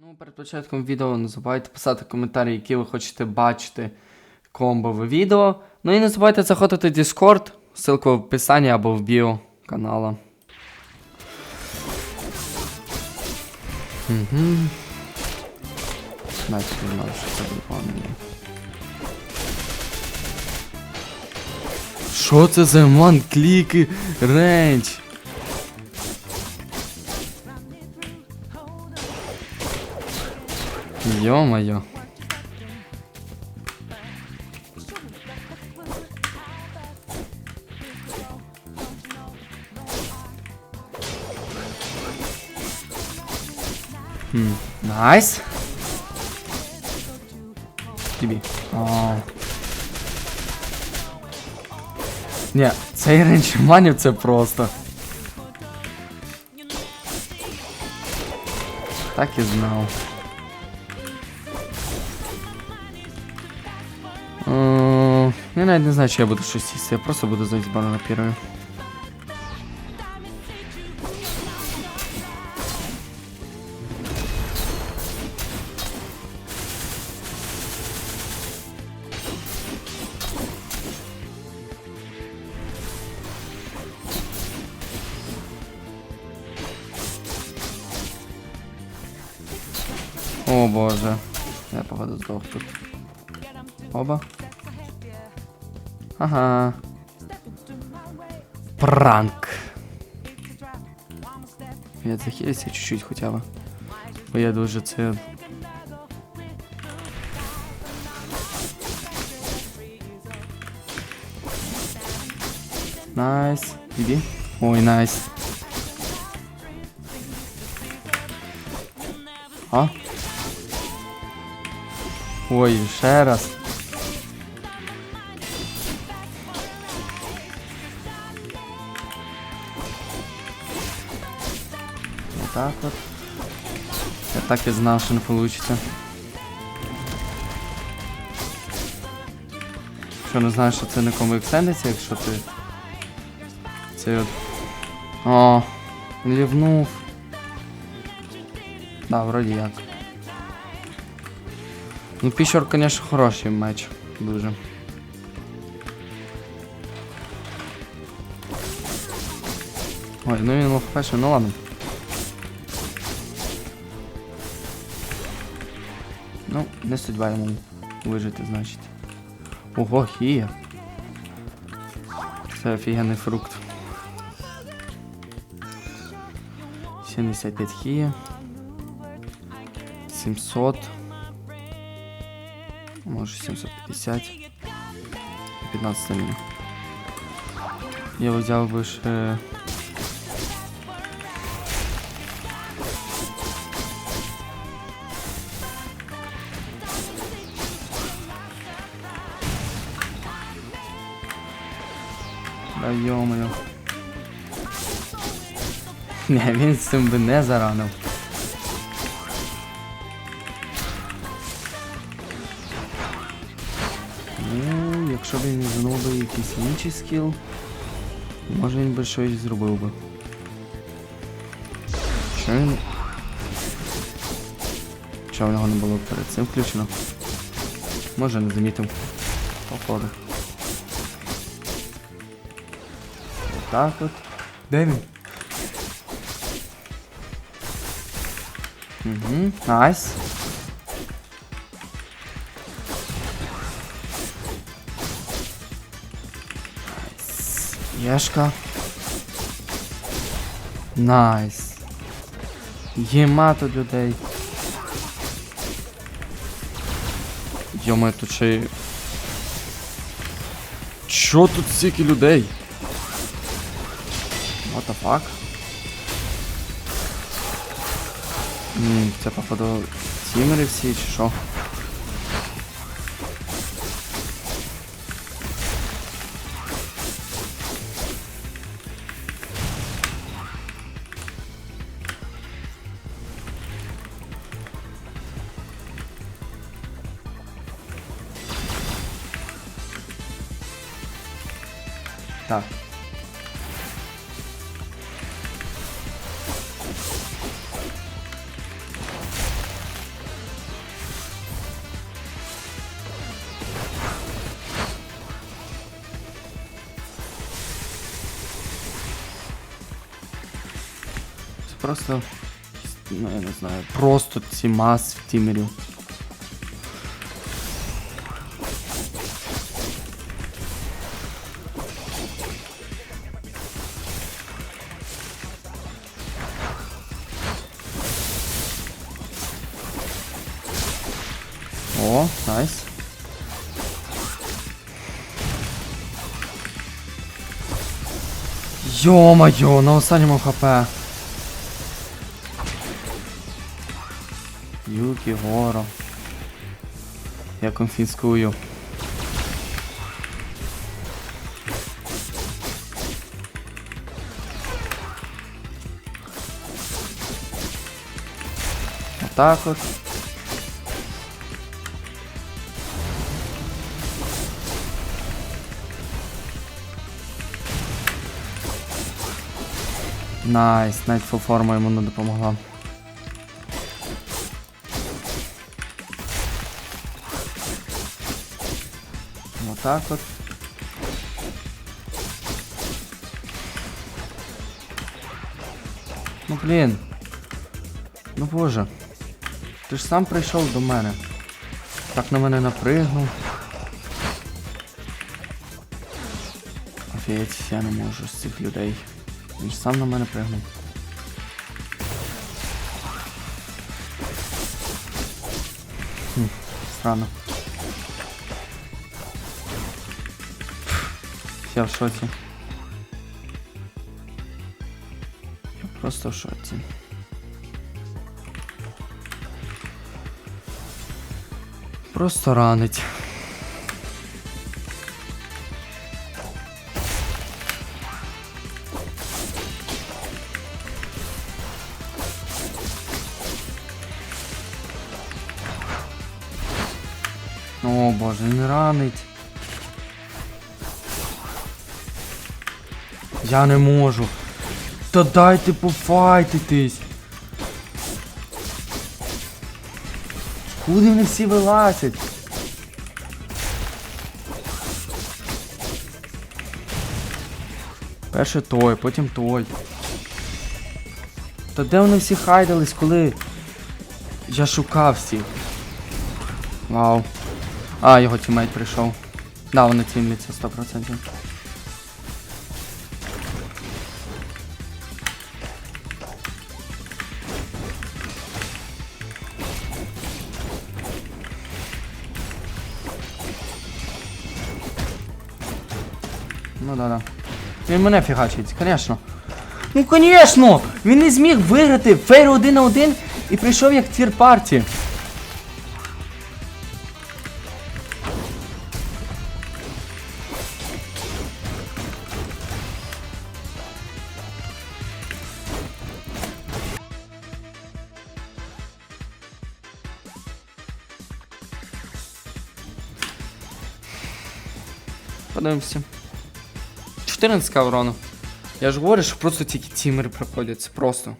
Ну, перед початком відео не забувайте писати коментарі, які ви хочете бачити комбове відео. Ну і не забувайте заходити в Discord, ссылка в описанні або в біо канала. Угу. Навіть не знаю, що це погано. Що це за ман кліки рейндж? Ё-моё. Хм, найс. Тобі. О. Ні, цей рейндж манів це просто. Так і знав. Я навіть не знаю, чи я буду щось їсти, я просто буду за збору на первую. О боже. Я походу здох тут. Оба. Ага. Пранк. Я захилюся чуть-чуть хоча б. Бо я дуже це. Найс. Іди. Ой, найс. А? Ой, ще раз. Так вот. Я так і знав, що не получится. Що не знаєш, що це нікому екстендиться, якщо ти. Це от. О, лівнув. Да, вроді як. Ну, піщор, конечно, хороший меч. Дуже. Ой, ну він лофеши, ну ладно. Ну, не судьба йому вижити, значить. Ого, хія. Це офігенний фрукт. 75 хія. 700. Може 750. 15 мені. Я взяв би ще... Да йо-моє. Не, він з цим би не заранив. Ну, якщо б він знов би якийсь інший скіл, може він би щось зробив би. Що він. Що в нього не було перед цим включено? Може не замітив. Походу. Так от. Де він? Угу, найс. Єшка. Найс. Єма тут людей. Йома, тут ще. Чо тут стільки людей? The fuck? М, Це походу тімери всі чи що? Так. просто. Ну, я не знаю. Просто ці мас в тімерів. О, найс. Йо-моє, на останньому хп. Юкі, горо. Я конфіскую. Отак от. Найс, навіть форма йому не допомогла. Отак от. Ну блін. Ну боже. Ти ж сам прийшов до мене. Так на мене напригнув. Офігеть, я не можу з цих людей. Він ж сам на мене пригнув. Хм, странно. Я в шоці. Я просто в шоці. Просто ранить. О боже, він ранить. Я не можу. Та дайте пофайтитись. Куди вони всі вилазять? Перше той, потім той. Та де вони всі хайдались, коли я шукав всіх? Вау. А, його тімейт прийшов. Да, вони тімляться 100%. Ну да-да. Він мене фігачить, звісно. Ну звісно! Він не зміг виграти фейр один на один і прийшов як твір парті. Подивимося. 14 урону. Я ж говорю, що просто тільки тімери проходять. Просто.